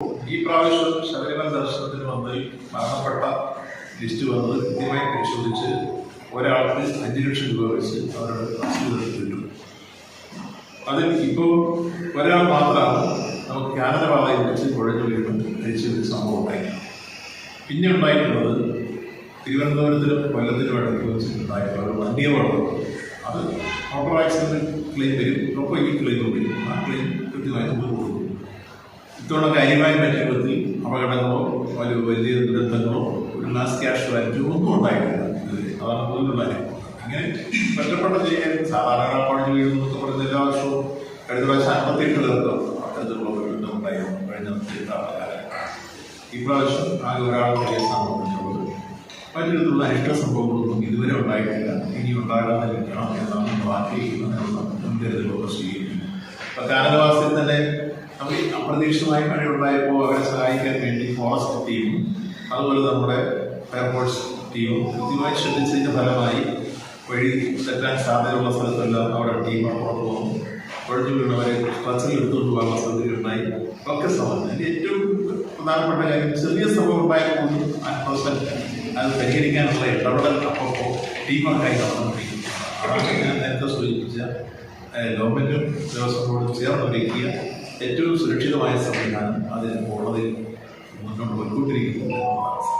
ഈ പ്രാവശ്യം ശബരിമല ദർശനത്തിന് വന്ന് മരണപ്പെട്ട ലിസ്റ്റ് വന്നത് കൃത്യമായി പരിശോധിച്ച് ഒരാൾക്ക് അഞ്ച് ലക്ഷം രൂപ വെച്ച് അവരുടെ കിട്ടും. അതിൽ ഇപ്പോൾ ഒരാൾ മാത്രമാണ് നമുക്ക് കാനനപാതയിൽ വെച്ച് കുഴഞ്ഞു വീണ് മരിച്ച ഒരു സംഭവം ഉണ്ടായി പിന്നെ ഉണ്ടായിട്ടുള്ളത് തിരുവനന്തപുരത്തിലും കൊല്ലത്തിലും ഇടയ്ക്ക് വെച്ചിട്ടുണ്ടായിട്ടുള്ള ഒരു വന്യമരണം അത് മോട്ടോർ ആക്സിഡന്റ് ക്ലെയിം വരും. ഒപ്പം ഈ ക്ലെയിം വരും. ആ ക്ലെയിം ഇത്തവണ കാര്യമായ പറ്റുമ്പത്തിൽ അപകടങ്ങളോ വലിയ വലിയ ദുരന്തങ്ങളോ ഒരു മാസ് ക്യാഷ് വാലിറ്റി ഒന്നും ഉണ്ടായിട്ടില്ല. അതാണ് കൂടുതലുള്ള കാര്യം. ഇങ്ങനെ ബന്ധപ്പെട്ട ചെയ്യാൻ സാധാരണ കോളേജ് വീഴുന്നൊക്കെ പറഞ്ഞ എല്ലാ വർഷവും കഴിഞ്ഞ പ്രാവശ്യം അമ്പത്തെട്ട് പേർക്ക് അത്തരത്തിലുള്ള ഒരു ദുരന്തം ഉണ്ടായിരുന്നു കഴിഞ്ഞ ഇപ്രാവശ്യം ആകെ ഒരാളുടെ സംഭവിച്ചുള്ളത് മറ്റു വിധത്തിലുള്ള അനിഷ്ട സംഭവങ്ങളൊന്നും ഇതുവരെ ഉണ്ടായിട്ടില്ല. ഇനി ഉണ്ടാകാതിരിക്കണം എന്നാണ് നമ്മൾ ആഗ്രഹിക്കുന്നത്. മുൻകരുതലുകൾ സ്വീകരിക്കുന്നത് അപ്പോൾ ഈ അപ്രതീക്ഷിതമായി മഴ ഉണ്ടായപ്പോൾ അവരെ സഹായിക്കാൻ വേണ്ടി ഫോറസ്റ്റ് ടീമും അതുപോലെ നമ്മുടെ ഫയർഫോഴ്സ് ടീമും കൃത്യമായി ശ്രദ്ധിച്ചതിന്റെ ഫലമായി വഴി തെറ്റാൻ സാധ്യതയുള്ള സ്ഥലത്തെല്ലാം അവിടെ ടീം പുറത്തു പോകും ഒഴിഞ്ഞു വീണവരെ ക്ലച്ചിൽ എടുത്തുകൊണ്ട് പോകാനുള്ള സൗകര്യമുണ്ടായി ഒക്കെ സംഭവം അതിന്റെ ഏറ്റവും പ്രധാനപ്പെട്ട കാര്യം ചെറിയ സംഭവം ഉണ്ടായപ്പോൾ ആത്മസൽ അത് പരിഹരിക്കാനുള്ള ഇടപെടൽ അപ്പോൾ ടീമൊക്കെ നടന്നുകൊണ്ടിരിക്കുന്നു. അതാണ് ഞാൻ നേരത്തെ സൂചിപ്പിച്ച ഗവൺമെന്റും ദേവസ്വം ബോർഡും ചേർന്നൊരുക്കിയ ഏറ്റവും സുരക്ഷിതമായ സംവിധാനം അതിന് കോടതിയിൽ മുന്നോട്ട് പോയിക്കൊണ്ടിരിക്കുന്നു എന്നതാണ്